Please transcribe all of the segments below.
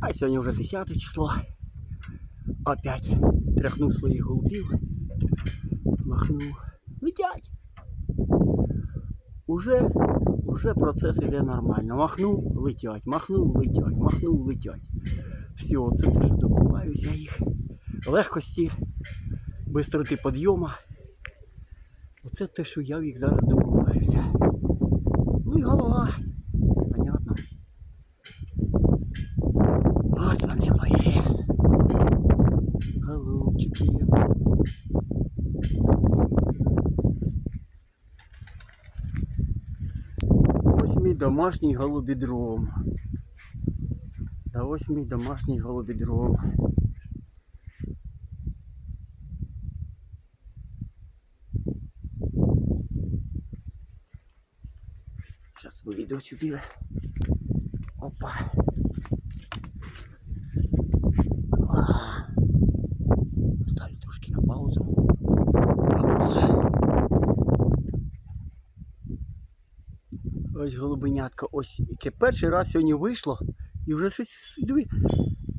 А сьогодні вже 10 число. Опять тряхнув своїх голубів. Махнув. Летять. Уже, уже процес іде нормально. Махнув, летять, махнув, летять, махнув, летять. Все, це те, що добуваюся їх. Легкості, бистроти підйому. Оце те, що я в їх зараз добуваюся. Ну і голова. Вони мої. Голубчики. Ось мій домашній голубідром. Та ось мій домашній голубідром. Зараз вийду сюди. Опа. А. Поставлю трошки на паузу. Опа. Ось голубенятка, ось яке перший раз сьогодні вийшло і вже щось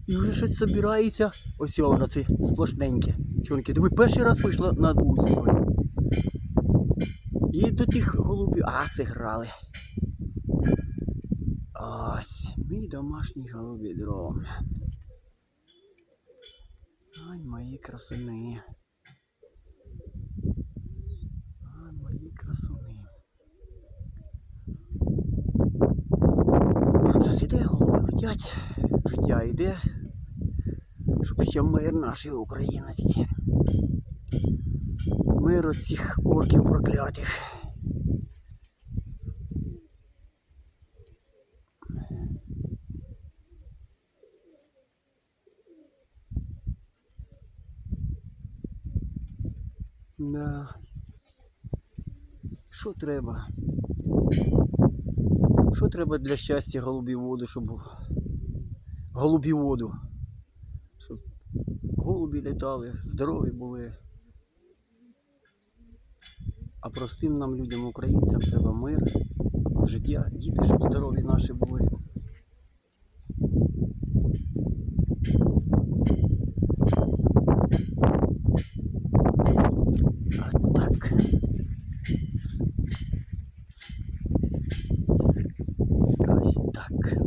і вже щось собирається. Ось воно це сплошненьке. Чонки, диви, перший раз вийшло на двузі сьогодні. І до тих голубів. А, зіграли. Ось, мій домашній голубідром. Ай, мої красуни. Ай, мої красуни. Процес іде, голуби летять, життя йде, щоб ще мир нашій українності. Мир від цих орків проклятих. Да. Що треба? Що треба для щастя голубіводу, щоб голубіводу? Щоб голубі літали, здорові були. А простим нам людям, українцям, треба мир, життя, діти, щоб здорові наші були. Так.